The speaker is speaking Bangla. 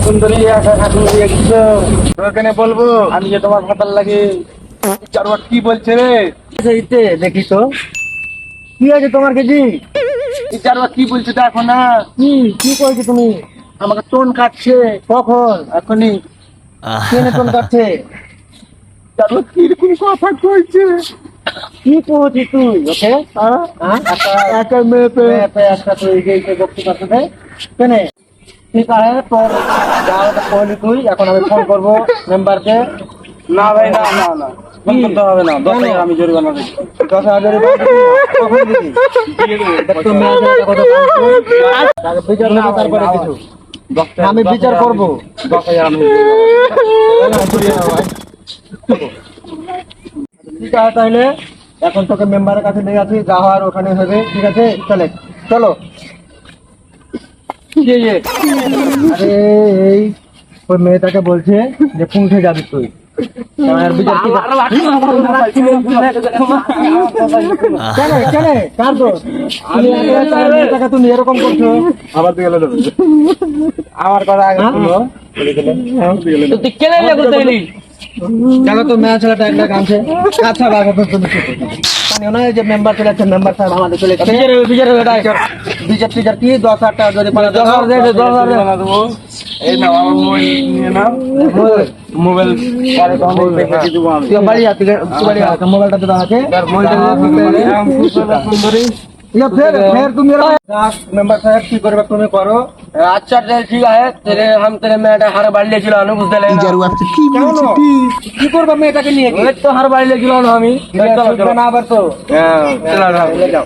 সুন্দরী আশা ঠাকুর ওখানে বলব? আমি যে তোমার ফাতার লাগে চারবার কি বলছে রে? ইতে দেখি তো। কি আছে তোমার কেজি? চারবার কি বলছে দেখো না। কি? কি করেছ তুমি? আমাকে টোন কাটছে। কখন? এখনই। কেনে টোন কাটছে? চারবার কীরকম কথা কইছে। কি করেছিস তুই? ওকে? হ্যাঁ? হ্যাঁ? একটা- মেয়ে একটা তুই যে করতে কেনে? ঠিক আছে তোর করলি তুই এখন আমি ফোন করব মেম্বারকে। না ভাই না না না। ফোন করতে হবে না দশ হাজার আমি জরিমানা দিচ্ছি। দশ হাজার কখন দিবি? বিচার করব তারপরে কিছু। আমি বিচার করব। দশ হাজার আমি ঠিক আছে তাহলে এখন তোকে মেম্বারের কাছে নিয়ে যাচ্ছি যা হওয়ার ওখানে হবে ঠিক আছে? চলে চলো। যে? আরে এই ওই মেয়েটাকে বলছে যে পুঁঠে যাবি তুই। তুমি এরকম করছ? আবার। আমার কথা আগে কেন জানো তো মেয়ে ছেলেটা একটা আচ্ছা বাবা তুমি চুপ করো। জানিও না যে মেম্বার চলে আছে মেম্বার সাহেব আমাদের চলে গেছে। বিচার হবে, বিচার হবে, এটাই। বিচার টিচার কি দশ হাজার টাকা যদি পারে দশ হাজার দে, দশ হাজার দে। এই নাও, আমার মোবাইল নিয়ে নাও। মোবাইল পরে তখন দেখে দিয়ে দেবো আমি। তুই বাড়ি যা তুই বাড়ি যা মোবাইলটা তো আছে তার মোবাইলটা দিয়ে দিতে হবে। আমি সুন্দর সুন্দরী। ইয়া ফের ফের তুমি মেম্বার সাহেব কি করবে তুমি করো अच्छा चल ठीक है तेरे हम तेरे में हर बार ले चला नो बुझते लेना কেন কি করবে মেয়েটাকে নিয়ে কি तो हर बार ले चला नो हमी চলো, চলো। না আবার তো चला যাও